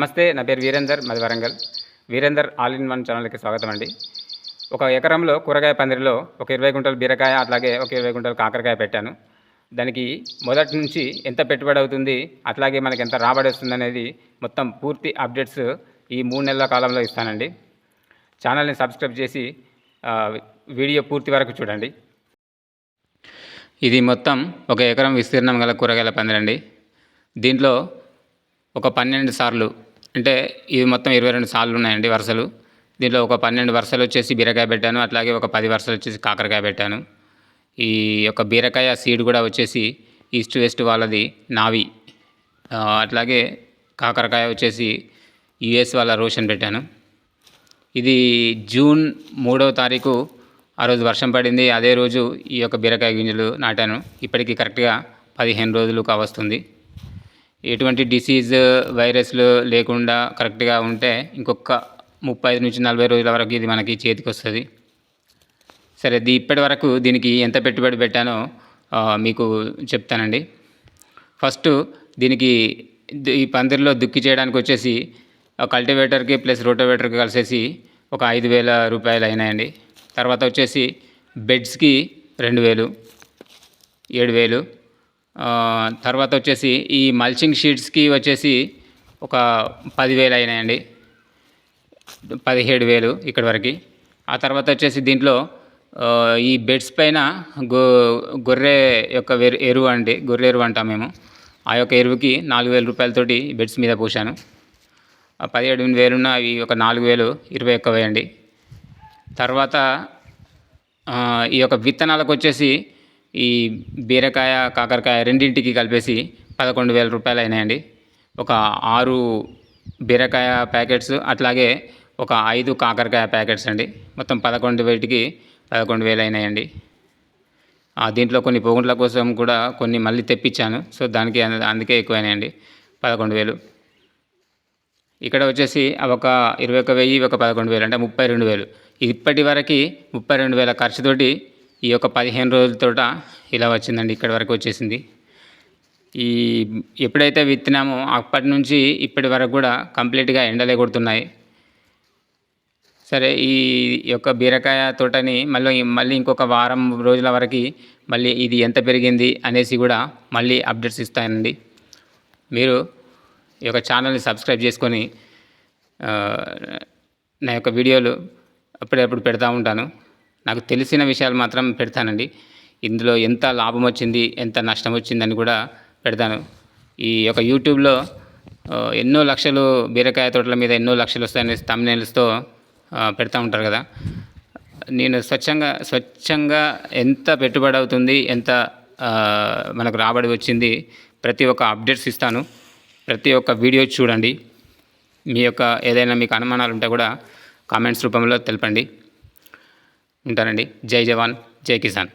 నమస్తే నా పేరు వీరేందర్ మాది Warangal Veerender all in one ఛానల్కి స్వాగతం అండి ఒక ఎకరంలో కూరగాయ పందిరిలో ఒక ఇరవై గుంటలు బీరకాయ అట్లాగే ఒక ఇరవై గుంటలు కాకరకాయ పెట్టాను. దానికి మొదటి నుంచి ఎంత పెట్టుబడి అవుతుంది అట్లాగే మనకి ఎంత రాబడి వస్తుంది అనేది మొత్తం పూర్తి అప్డేట్స్ ఈ మూడు నెలల కాలంలో ఇస్తానండి. ఛానల్ని సబ్స్క్రైబ్ చేసి వీడియో పూర్తి వరకు చూడండి. ఇది మొత్తం ఒక ఎకరం విస్తీర్ణం గల కూరగాయల పందిరండి. దీంట్లో ఒక పన్నెండు సార్లు. అంటే ఇవి మొత్తం ఇరవై రెండు సార్లు ఉన్నాయండి వరుసలు. దీంట్లో ఒక పన్నెండు వరుసలు వచ్చేసి బీరకాయ పెట్టాను. అట్లాగే ఒక పది వరుసలు వచ్చేసి కాకరకాయ పెట్టాను. ఈ యొక్క బీరకాయ సీడ్ కూడా వచ్చేసి ఈస్ట్ వెస్ట్ వాళ్ళది నావి. అట్లాగే కాకరకాయ వచ్చేసి యుఎస్ వాళ్ళ రోషన్ పెట్టాను. ఇది జూన్ మూడవ తారీఖు ఆ రోజు వర్షం పడింది. అదే రోజు ఈ యొక్క బీరకాయ గింజలు నాటాను. ఇప్పటికీ కరెక్ట్గా పదిహేను రోజులు కావస్తుంది ఎటువంటి డిసీజ్ వైరస్లు లేకుండా కరెక్ట్గా ఉంటే ఇంకొక ముప్పై ఐదు నుంచి నలభై రోజుల వరకు ఇది మనకి చేతికి వస్తుంది. సరే ఇది ఇప్పటి వరకు దీనికి ఎంత పెట్టుబడి పెట్టానో మీకు చెప్తానండి. ఫస్ట్ దీనికి ఈ పందిరిలో దుక్కి చేయడానికి వచ్చేసి కల్టివేటర్కి ప్లస్ రోటోవేటర్కి కలిసేసి ఒక ఐదు వేల రూపాయలు అయినాయండి. తర్వాత వచ్చేసి బెడ్స్కి రెండు వేలు ఏడు వేలు తర్వాత వచ్చేసి ఈ మల్చింగ్ షీట్స్కి వచ్చేసి ఒక పదివేలు అయినాయండి. పదిహేడు వేలు ఇక్కడి వరకు. ఆ తర్వాత వచ్చేసి దీంట్లో ఈ బెడ్స్ పైన గొ గొర్రె యొక్క ఎరువు అండి. గొర్రె ఎరువు అంటాం మేము. ఆ యొక్క ఎరువుకి నాలుగు వేల రూపాయలతోటి బెడ్స్ మీద పోసాను పదిహేడు వేలున్న అవి ఒక నాలుగు వేలు ఇరవై ఒక్క వేయండి. తర్వాత ఈ యొక్క విత్తనాలకు వచ్చేసి ఈ బీరకాయ కాకరకాయ రెండింటికి కలిపేసి పదకొండు వేల రూపాయలు అయినాయండి. ఒక ఆరు బీరకాయ ప్యాకెట్స్ అట్లాగే ఒక ఐదు కాకరకాయ ప్యాకెట్స్ అండి. మొత్తం పదకొండు వేటికి పదకొండు వేలు అయినాయండి. ఆ, దీంట్లో కొన్ని పోగుంట్ల కోసం కూడా కొన్ని మళ్ళీ తెప్పించాను. సో దానికి అందుకే ఎక్కువైనాయండి. పదకొండు వేలు. ఇక్కడ వచ్చేసి ఒక ఇరవై ఒక వెయ్యి ఒక పదకొండు వేలు అంటే ముప్పై రెండు వేలు. ఇప్పటి వరకు ముప్పై రెండు వేల ఖర్చుతోటి ఈ యొక్క పదిహేను రోజులతోట ఇలా వచ్చిందండి ఇక్కడి వరకు వచ్చేసింది. ఈ ఎప్పుడైతే విత్తినామో అప్పటి నుంచి ఇప్పటి వరకు కూడా కంప్లీట్గా ఎండలే కొడుతున్నాయి. సరే ఈ యొక్క బీరకాయ తోటని మళ్ళీ మళ్ళీ ఇంకొక వారం రోజుల వరకు మళ్ళీ ఇది ఎంత పెరిగింది అనేసి కూడా మళ్ళీ అప్డేట్స్ ఇస్తానండి. మీరు ఈ యొక్క ఛానల్ని సబ్స్క్రైబ్ చేసుకొని నా యొక్క వీడియోలు అప్పుడప్పుడు పెడతా ఉంటాను. నాకు తెలిసిన విషయాలు మాత్రం పెడతానండి. ఇందులో ఎంత లాభం వచ్చింది ఎంత నష్టం వచ్చిందని కూడా పెడతాను. ఈ యొక్క యూట్యూబ్లో ఎన్నో లక్షలు బీరకాయ తోటల మీద ఎన్నో లక్షలు వస్తాయని తమ్నేల్స్తో పెడతా ఉంటారు కదా. నేను స్వచ్ఛంగా స్వచ్ఛంగా ఎంత పెట్టుబడి అవుతుంది ఎంత మనకు రాబడి వచ్చింది ప్రతి ఒక్క అప్డేట్స్ ఇస్తాను. ప్రతి ఒక్క వీడియో చూడండి. మీ యొక్క ఏదైనా మీకు అనుమానాలు ఉంటే కూడా కామెంట్స్ రూపంలో తెలపండి. ఉంటానండి. జై జవాన్ జై కిసాన్.